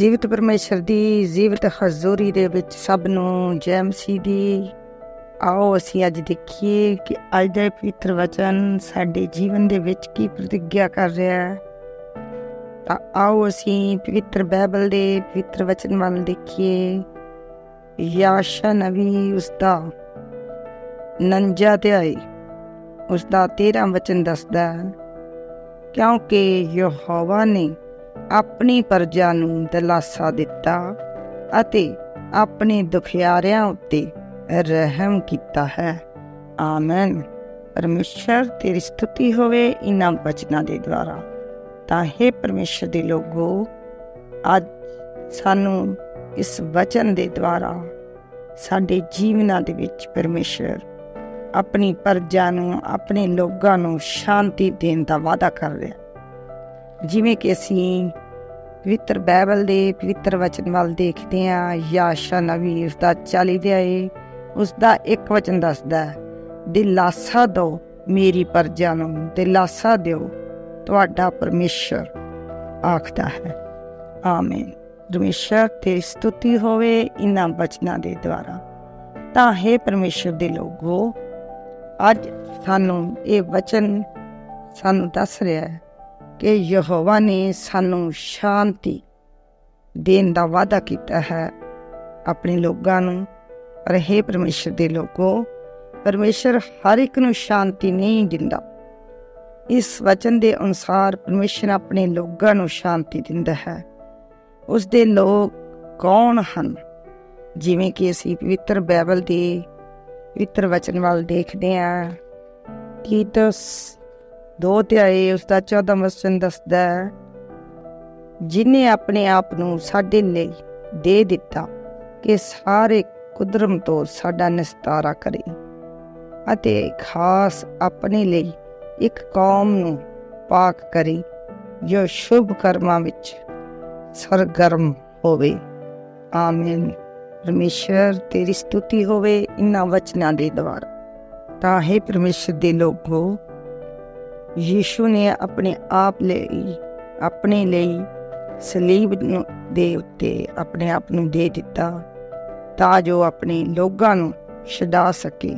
ਜੀਵਤ ਪਰਮੇਸ਼ਰ ਦੀ, ਜੀਵਤ ਹਜ਼ੂਰੀ ਦੇ ਵਿੱਚ ਸਭ ਨੂੰ ਜੈ ਮਸੀਹ ਦੀ। ਆਓ ਅਸੀਂ ਅੱਜ ਦੇਖੀਏ ਕਿ ਅੱਜ ਦਾ ਇਹ ਪਵਿੱਤਰ ਵਚਨ ਸਾਡੇ ਜੀਵਨ ਦੇ ਵਿੱਚ ਕੀ ਪ੍ਰਤੀਗਿਆ ਕਰ ਰਿਹਾ ਹੈ। ਤਾਂ ਆਓ ਅਸੀਂ ਪਵਿੱਤਰ ਬਾਈਬਲ ਦੇ ਪਵਿੱਤਰ ਵਚਨ ਵੱਲ ਦੇਖੀਏ। ਯਾਸ਼ਾ ਨਵੀ ਉਸ ਦਾ ਨੰਜਾ ਧਿਆਈ, ਉਸ ਦਾ 13 ਵਚਨ ਦੱਸਦਾ ਕਿਉਂਕਿ ਯਹੋਵਾ ਨੇ ਆਪਣੀ ਪਰਜਾ ਨੂੰ ਦਿਲਾਸਾ ਦਿੱਤਾ ਅਤੇ ਆਪਣੇ ਦੁਖਿਆਰਿਆਂ ਉੱਤੇ ਰਹਿਮ ਕੀਤਾ ਹੈ। ਆਮੇਨ। ਪਰਮੇਸ਼ਰ ਤੇਰੀ ਸਤੁਤੀ ਹੋਵੇ ਇਨਾਂ ਬਚਨਾਂ ਦੇ ਦੁਆਰਾ। ਤਾਂ ਹੈ ਪਰਮੇਸ਼ਰ ਦੇ ਲੋਗੋ, ਅੱਜ ਸਾਨੂੰ ਇਸ ਵਚਨ ਦੇ ਦੁਆਰਾ ਸਾਡੇ ਜੀਵਨਾਂ ਦੇ ਵਿੱਚ ਪਰਮੇਸ਼ਰ ਆਪਣੀ ਪਰਜਾ ਨੂੰ, ਆਪਣੇ ਲੋਕਾਂ ਨੂੰ ਸ਼ਾਂਤੀ ਦੇਣ ਦਾ ਵਾਅਦਾ ਕਰ ਰਿਹਾ। ਜਿਵੇਂ ਕਿ ਅਸੀਂ ਪਵਿੱਤਰ ਬਾਈਬਲ ਦੇ ਪਵਿੱਤਰ ਵਚਨ ਵੱਲ ਦੇਖਦੇ ਹਾਂ, ਯਾਸ਼ਾ ਨਵੀ ਉਸ ਦਾ ਚਾਲੀ ਦੇ ਆਏ ਉਸ ਦਾ ਇੱਕ ਵਚਨ ਦੱਸਦਾ ਹੈ ਦਿਲਾਸਾ ਦਿਓ ਮੇਰੀ ਪਰਜਾ ਨੂੰ ਦਿਲਾਸਾ ਦਿਓ ਤੁਹਾਡਾ ਪਰਮੇਸ਼ਰ, ਆਖਦਾ ਹੈ। ਆਮੀਨ। ਪਰਮੇਸ਼ਰ ਤੇ ਸਤੁਤੀ ਹੋਵੇ ਇਨਾਂ ਬਚਨਾਂ ਦੇ ਦੁਆਰਾ। ਤਾਂ ਹੈ ਪਰਮੇਸ਼ਰ ਦੇ ਲੋਗੋ, ਅੱਜ ਸਾਨੂੰ ਇਹ ਵਚਨ ਸਾਨੂੰ ਦੱਸ ਰਿਹਾ ਹੈ ਕਿ ਯਹੋਵਾ ਨੇ ਸਾਨੂੰ ਸ਼ਾਂਤੀ ਦੇਣ ਦਾ ਵਾਅਦਾ ਕੀਤਾ ਹੈ। ਆਪਣੇ ਲੋਕਾਂ ਨੂੰ ਪਰ ਹੈ ਪਰਮੇਸ਼ਰ ਦੇ ਲੋਕੋ, ਪਰਮੇਸ਼ਰ ਹਰ ਇੱਕ ਨੂੰ ਸ਼ਾਂਤੀ ਨਹੀਂ ਦਿੰਦਾ। ਇਸ ਵਚਨ ਦੇ ਅਨੁਸਾਰ ਪਰਮੇਸ਼ਰ ਆਪਣੇ ਲੋਕਾਂ ਨੂੰ ਸ਼ਾਂਤੀ ਦਿੰਦਾ ਹੈ। ਉਸ ਦੇ ਲੋਕ ਕੌਣ ਹਨ? ਜਿਵੇਂ ਕਿ ਅਸੀਂ ਪਵਿੱਤਰ ਬਾਈਬਲ ਦੇ ਪਵਿੱਤਰ ਵਚਨ ਵੱਲ ਦੇਖਦੇ ਹਾਂ। ਕੀਤਸ ਦੋ ਧਿਆਏ ਉਸ ਦਾ 14 ਵਚਨ ਦੱਸਦਾ ਹੈ, ਜਿਨੇ ਆਪਣੇ ਆਪ ਨੂੰ ਸਾਡੇ ਲਈ ਦੇ ਦਿੱਤਾ, ਕਿ ਸਾਰੇ ਕੁਦਰਮ ਤੋਂ ਸਾਡਾ ਨਿਸਤਾਰਾ ਕਰੇ ਅਤੇ ਖਾਸ ਆਪਣੇ ਲਈ ਇੱਕ ਕੌਮ ਨੂੰ ਪਾਕ ਕਰੇ, ਜੋ ਸ਼ੁਭ ਕਰਮਾਂ ਵਿੱਚ ਸਰਗਰਮ ਹੋਵੇ। ਆਮੀਨ। ਪਰਮੇਸ਼ਰ, ਤੇਰੀ ਸਤੁਤੀ ਹੋਵੇ। ਇਨਾਂ ਵਚਨਾਂ ਦੇ ਦੁਆਰਾ। ਤਾਂ ਹੈ ਪਰਮੇਸ਼ਰ ਦੇ ਲੋਕੋ ਯੀਸ਼ੂ ਨੇ ਆਪਣੇ ਆਪ ਲਈ, ਆਪਣੇ ਲਈ ਸਲੀਬ ਦੇ ਉੱਤੇ ਆਪਣੇ ਆਪ ਨੂੰ ਦੇ ਦਿੱਤਾ, ਤਾਂ ਜੋ ਆਪਣੇ ਲੋਕਾਂ ਨੂੰ ਛਡਾ ਸਕੇ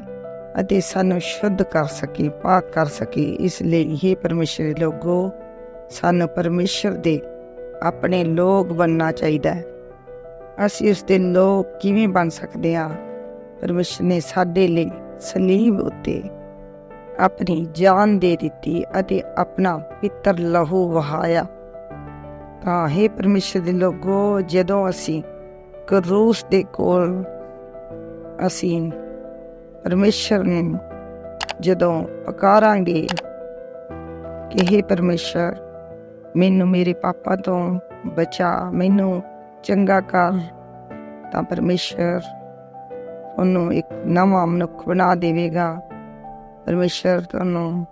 ਅਤੇ ਸਾਨੂੰ ਸ਼ੁੱਧ ਕਰ ਸਕੇ, ਪਾਕ ਕਰ ਸਕੇ। ਇਸ ਲਈ ਇਹ ਪਰਮੇਸ਼ਰ ਲੋਗੋ ਸਾਨੂੰ ਪਰਮੇਸ਼ਰ ਦੇ ਆਪਣੇ ਲੋਕ ਬਣਨਾ ਚਾਹੀਦਾ ਹੈ। ਅਸੀਂ ਉਸ ਦੇ ਲੋਕ ਕਿਵੇਂ ਬਣ ਸਕਦੇ ਹਾਂ? ਪਰਮੇਸ਼ਰ ਨੇ ਸਾਡੇ ਲਈ ਸਲੀਬ ਉੱਤੇ ਆਪਣੀ ਜਾਨ ਦੇ ਦਿੱਤੀ ਅਤੇ ਆਪਣਾ ਪਿੱਤਰ ਲਹੂ ਵਹਾਇਆ। ਤਾਂ ਹੈ ਪਰਮੇਸ਼ਰ ਦੇ ਲੋਗੋ, ਜਦੋਂ ਅਸੀਂ ਕਰੂਸ ਦੇ ਕੋਲ ਅਸੀਂ ਪਰਮੇਸ਼ਰ ਨੂੰ ਜਦੋਂ ਪਕਾਰਾਂਗੇ ਕਿ हे ਪਰਮੇਸ਼ਰ, ਮੈਨੂੰ ਮੇਰੇ ਪਾਪਾ ਤੋਂ ਬਚਾ, ਮੈਨੂੰ ਚੰਗਾ ਕਰ, ਤਾਂ ਪਰਮੇਸ਼ਰ ਉਹਨੂੰ ਇੱਕ ਨਵਾਂ ਮਨੁੱਖ ਬਣਾ ਦੇਵੇਗਾ। ਪਰਮੇਸ਼ਰ ਤੁਹਾਨੂੰ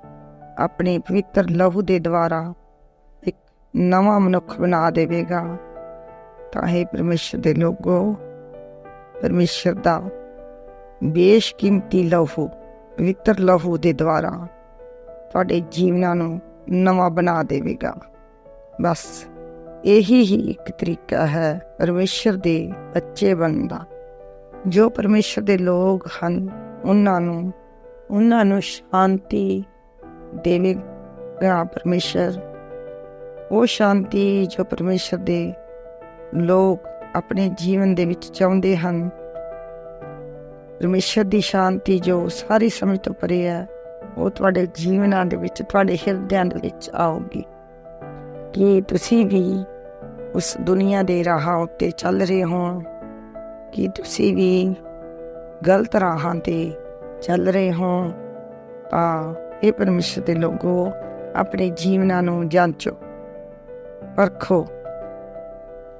ਆਪਣੇ ਪਵਿੱਤਰ ਲਹੂ ਦੇ ਦੁਆਰਾ ਇੱਕ ਨਵਾਂ ਮਨੁੱਖ ਬਣਾ ਦੇਵੇਗਾ। ਤਾਂ ਹੈ ਪਰਮੇਸ਼ਰ ਦੇ ਲੋਗੋ, ਪਰਮੇਸ਼ਰ ਦਾ ਬੇਸ਼ਕੀਮਤੀ ਲਹੂ, ਪਵਿੱਤਰ ਲਹੂ ਦੇ ਦੁਆਰਾ ਤੁਹਾਡੇ ਜੀਵਨਾਂ ਨੂੰ ਨਵਾਂ ਬਣਾ ਦੇਵੇਗਾ। ਬਸ ਇਹੀ ਹੀ ਇੱਕ ਤਰੀਕਾ ਹੈ ਪਰਮੇਸ਼ਰ ਦੇ ਬੱਚੇ ਬਣਨ ਦਾ। ਜੋ ਪਰਮੇਸ਼ਰ ਦੇ ਲੋਕ ਹਨ, ਉਹਨਾਂ ਨੂੰ ਉਹਨਾਂ ਨੂੰ ਸ਼ਾਂਤੀ ਦੇਵੇਗਾ ਪਰਮੇਸ਼ਰ। ਉਹ ਸ਼ਾਂਤੀ ਜੋ ਪਰਮੇਸ਼ਰ ਦੇ ਲੋਕ ਆਪਣੇ ਜੀਵਨ ਦੇ ਵਿੱਚ ਚਾਹੁੰਦੇ ਹਨ। ਪਰਮੇਸ਼ਰ ਦੀ ਸ਼ਾਂਤੀ ਜੋ ਸਾਰੀ ਸਮਝ ਤੋਂ ਪਰੇ ਹੈ, ਉਹ ਤੁਹਾਡੇ ਜੀਵਨਾਂ ਦੇ ਵਿੱਚ, ਤੁਹਾਡੇ ਹਿਰਦਿਆਂ ਦੇ ਵਿੱਚ ਆਉਗੀ ਕਿ ਤੁਸੀਂ ਵੀ ਉਸ ਦੁਨੀਆ ਦੇ ਰਾਹਾਂ ਉੱਤੇ ਚੱਲ ਰਹੇ ਹੋ? ਕਿ ਤੁਸੀਂ ਵੀ ਗਲਤ ਰਾਹਾਂ ਤੇ ਚੱਲ ਰਹੇ ਹੋ ਤਾਂ ਇਹ ਪਰਮੇਸ਼ਰ ਦੇ ਲੋਗੋ ਆਪਣੇ ਜੀਵਨਾਂ ਨੂੰ ਜਾਂਚੋ। ਪਰਖੋ।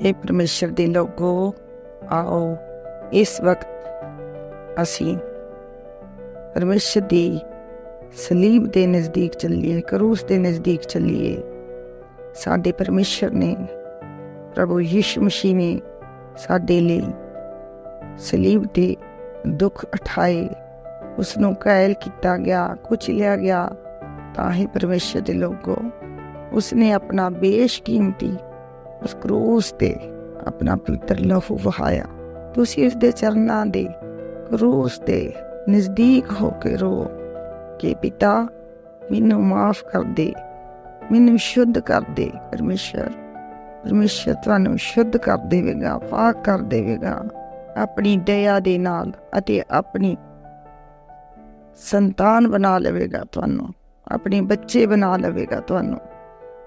ਇਹ ਪਰਮੇਸ਼ਰ ਦੇ ਲੋਗੋ, ਆਓ ਇਸ ਵਕਤ ਅਸੀਂ ਪਰਮੇਸ਼ਰ ਦੀ ਸਲੀਬ ਦੇ ਨਜ਼ਦੀਕ ਚੱਲੀਏ, ਕਰੂਸ ਦੇ ਨਜ਼ਦੀਕ ਚੱਲੀਏ। ਸਾਡੇ ਪਰਮੇਸ਼ਰ ਨੇ ਪ੍ਰਭੂ ਯਿਸੂ ਮਸੀਹ ਨੇ ਸਾਡੇ ਲਈ ਸਲੀਬ ਦੇ ਦੁੱਖ ਉਠਾਏ। ਉਸ ਨੂੰ ਕਾਇਲ ਕੀਤਾ ਗਿਆ ਕੁਚਲਿਆ ਗਿਆ, ਤਾਂ ਹੀ ਪਰਮੇਸ਼ਰ ਦੇ ਲੋਗੋ। ਉਸਨੇ ਆਪਣਾ ਬੇਸ਼ਕੀਮਤੀ ਉਸ ਕਰੂਸ ਤੇ ਆਪਣਾ ਪਵਿੱਤਰ ਲਹੂ ਵਹਾਇਆ। ਤੁਸੀਂ ਉਸ ਦੇ ਚਰਨਾਂ ਦੇ ਕਰੂਸ ਦੇ ਨਜ਼ਦੀਕ ਹੋ ਕੇ ਰੋ ਕਿ ਪਿਤਾ, ਮੈਨੂੰ ਮਾਫ ਕਰ ਦੇ, ਮੈਨੂੰ ਸ਼ੁੱਧ ਕਰ ਦੇ ਪਰਮੇਸ਼ਰ। ਪਰਮੇਸ਼ਰ ਤੁਹਾਨੂੰ ਸ਼ੁੱਧ ਕਰ ਦੇਵੇਗਾ, ਪਾਕ ਕਰ ਦੇਵੇਗਾ। ਆਪਣੀ ਦਇਆ ਦੇ ਨਾਲ ਅਤੇ ਆਪਣੀ ਸੰਤਾਨ ਬਣਾ ਲਵੇਗਾ ਤੁਹਾਨੂੰ, ਆਪਣੇ ਬੱਚੇ ਬਣਾ ਲਵੇਗਾ ਤੁਹਾਨੂੰ।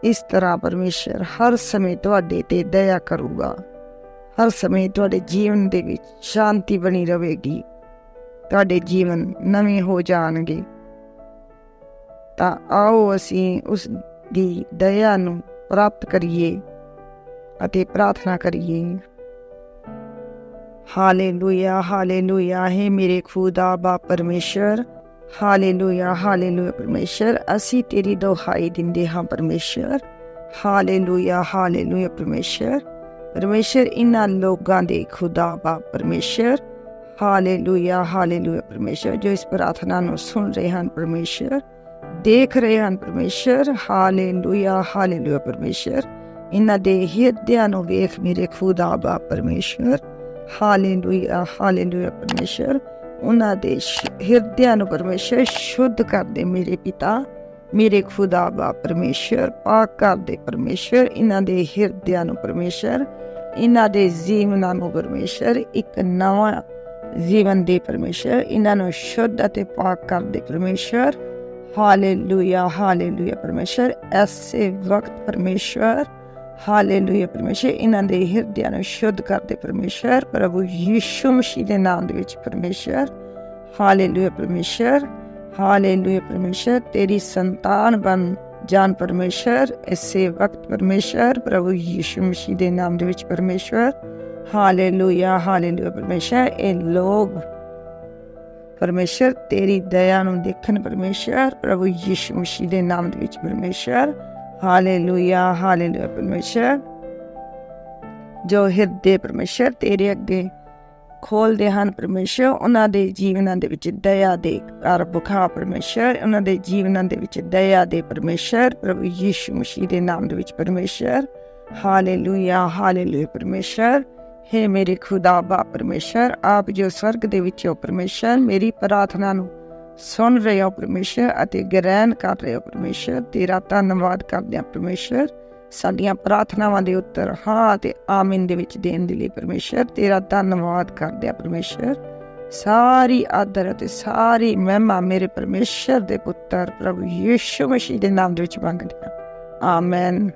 ਇਸ ਤਰ੍ਹਾਂ ਪਰਮੇਸ਼ਰ ਹਰ ਸਮੇਂ ਤੁਹਾਡੇ ਤੇ ਦਇਆ ਕਰੂਗਾ। ਹਰ ਸਮੇਂ ਤੁਹਾਡੇ ਜੀਵਨ ਦੇ ਵਿੱਚ ਸ਼ਾਂਤੀ ਬਣੀ ਰਹੇਗੀ। ਤੁਹਾਡੇ ਜੀਵਨ ਨਵੇਂ ਹੋ ਜਾਣਗੇ। ਤਾਂ ਆਓ ਅਸੀਂ ਉਸ ਦੀ ਦਇਆ ਨੂੰ ਪ੍ਰਾਪਤ ਕਰੀਏ ਅਤੇ ਪ੍ਰਾਰਥਨਾ ਕਰੀਏ। ਹਾਲੇਲੂਇਆ ਹਾਲੇਲੂਇਆ, ਹੈ ਮੇਰੇ ਖੁਦਾ ਬਾ ਪਰਮੇਸ਼ਰ ਹਾਲੇਲੂਇਆ ਹਾਲੇਲੂਇਆ ਪਰਮੇਸ਼ਰ ਅਸੀਂ ਤੇਰੀ ਦੁਹਾਈ ਦਿੰਦੇ ਹਾਂ ਪਰਮੇਸ਼ਰ ਹਾਲੇਲੂਇਆ ਹਾਲੇਲੂਇਆ ਪਰਮੇਸ਼ਰ ਪਰਮੇਸ਼ਰ ਇਨ੍ਹਾਂ ਲੋਕਾਂ ਦੇ ਖੁਦਾ ਬਾ ਪਰਮੇਸ਼ਰ ਹਾਲੇਲੂਇਆ ਹਾਲੇਲੂਇਆ ਪਰਮੇਸ਼ਰ ਜੋ ਇਸ ਪ੍ਰਾਰਥਨਾ ਨੂੰ ਸੁਣ ਰਹੇ ਹਨ ਪਰਮੇਸ਼ਰ ਦੇਖ ਰਹੇ ਹਨ ਪਰਮੇਸ਼ਰ ਹਾਲੇਲੂਇਆ ਹਾਲੇਲੂਇਆ ਪਰਮੇਸ਼ਰ ਇਨ੍ਹਾਂ ਦੇ ਹਿਰਦਿਆਂ ਨੂੰ ਵੇਖ ਮੇਰੇ ਖੁਦਾ ਬਾ ਪਰਮੇਸ਼ਰ ਹਾਲੇਲੂਇਆ ਹਾਲੇਲੂਇਆ ਪਰਮੇਸ਼ਰ ਉਹਨਾਂ ਦੇ ਹਿਰਦਿਆਂ ਨੂੰ ਪਰਮੇਸ਼ਰ ਸ਼ੁੱਧ ਕਰ ਦੇ ਮੇਰੇ ਪਿਤਾ, ਮੇਰੇ ਖੁਦਾ ਬਾ ਪਰਮੇਸ਼ਰ, ਪਾਕ ਕਰ ਦੇ ਪਰਮੇਸ਼ਰ, ਇਹਨਾਂ ਦੇ ਹਿਰਦਿਆਂ ਨੂੰ ਪਰਮੇਸ਼ਰ, ਇਹਨਾਂ ਦੇ ਜੀਵਨਾਂ ਨੂੰ ਪਰਮੇਸ਼ਰ, ਇੱਕ ਨਵਾਂ ਜੀਵਨ ਦੇ ਪਰਮੇਸ਼ਰ, ਇਹਨਾਂ ਨੂੰ ਸ਼ੁੱਧ ਅਤੇ ਪਾਕ ਕਰ ਦੇ ਪਰਮੇਸ਼ਰ, ਹਾਲੇਲੂਇਆ ਹਾਲੇਲੂਇਆ ਪਰਮੇਸ਼ਰ, ਐਸੇ ਵਕਤ ਪਰਮੇਸ਼ਰ ਹਾਲੇਲੂਇਆ ਪਰਮੇਸ਼ਰ ਇਹਨਾਂ ਦੇ ਹਿਰਦਿਆਂ ਨੂੰ ਸ਼ੁੱਧ ਕਰਦੇ ਪਰਮੇਸ਼ਰ ਪ੍ਰਭੂ ਯੀਸ਼ੂ ਮਸੀਹ ਦੇ ਨਾਮ ਦੇ ਵਿੱਚ ਪਰਮੇਸ਼ਰ ਹਾਲੇਲੂਇਆ ਪਰਮੇਸ਼ਰ ਹਾਲੇਲੂਇਆ ਪਰਮੇਸ਼ਰ ਤੇਰੀ ਸੰਤਾਨ ਬਣ ਜਾਨ ਪਰਮੇਸ਼ਰ ਐਸੇ ਵਕਤ ਪਰਮੇਸ਼ਰ ਪ੍ਰਭੂ ਯੀਸ਼ੂ ਮਸੀਹ ਦੇ ਨਾਮ ਦੇ ਵਿੱਚ ਪਰਮੇਸ਼ਰ ਹਾਲੇਲੂਇਆ ਹਾਲੇਲੂਇਆ ਪਰਮੇਸ਼ਰ ਇਹ ਲੋਗ ਪਰਮੇਸ਼ਰ ਤੇਰੀ ਦਇਆ ਨੂੰ ਦੇਖਣ ਪਰਮੇਸ਼ਰ ਪ੍ਰਭੂ ਯੀਸ਼ੂ ਮਸੀਹ ਦੇ ਨਾਮ ਦੇ ਵਿੱਚ ਪਰਮੇਸ਼ਰ ਹਾਲੇਲੂਇਆ ਹਾਲੇਲੂਇਆ ਪਰਮੇਸ਼ਰ ਜੋ ਹਿਰਦੇ ਪਰਮੇਸ਼ਰ ਤੇਰੇ ਅੱਗੇ ਖੋਲਦੇ ਹਨ ਪਰਮੇਸ਼ਰ, ਉਹਨਾਂ ਦੇ ਜੀਵਨਾਂ ਦੇ ਵਿੱਚ ਦਇਆ ਦੇ ਕਰ ਬੁਖਾ ਪਰਮੇਸ਼ਰ, ਉਹਨਾਂ ਦੇ ਜੀਵਨਾਂ ਦੇ ਵਿੱਚ ਦਇਆ ਦੇ ਪਰਮੇਸ਼ਰ, ਪ੍ਰਭੂ ਯੀਸ਼ੂ ਮਸੀਹ ਦੇ ਨਾਮ ਦੇ ਵਿੱਚ ਪਰਮੇਸ਼ਰ। ਹਾਲੇਲੂਇਆ ਹਾਲੇਲੂਇਆ ਪਰਮੇਸ਼ਰ ਹੈ ਮੇਰੇ ਖੁਦਾ ਬਾ ਪਰਮੇਸ਼ਰ, ਆਪ ਜੋ ਸਵਰਗ ਦੇ ਵਿੱਚ ਹੋ ਪਰਮੇਸ਼ਰ, ਮੇਰੀ ਪ੍ਰਾਰਥਨਾ ਨੂੰ ਸੁਣ ਰਹੇ ਹੋ ਪਰਮੇਸ਼ਰ ਅਤੇ ਗ੍ਰਹਿਣ ਕਰ ਰਹੇ ਹੋ ਪਰਮੇਸ਼ਰ। ਤੇਰਾ ਧੰਨਵਾਦ ਕਰਦੇ ਹਾਂ ਪਰਮੇਸ਼ਰ। ਸਾਡੀਆਂ ਪ੍ਰਾਰਥਨਾਵਾਂ ਦੇ ਉੱਤਰ ਹਾਂ ਅਤੇ ਆਮੀਨ ਦੇ ਵਿੱਚ ਦੇਣ ਦੇ ਲਈ ਪਰਮੇਸ਼ਰ। ਤੇਰਾ ਧੰਨਵਾਦ ਕਰਦੇ ਹਾਂ ਪਰਮੇਸ਼ਰ। ਸਾਰੀ ਆਦਰ ਅਤੇ ਸਾਰੀ ਮਹਿਮਾ ਮੇਰੇ ਪਰਮੇਸ਼ਰ ਦੇ ਪੁੱਤਰ ਪ੍ਰਭੂ ਯੀਸ਼ੂ ਮਸੀਹ ਦੇ ਨਾਮ ਦੇ ਵਿੱਚ ਮੰਗਦੇ ਹਾਂ। ਆਮੇਨ।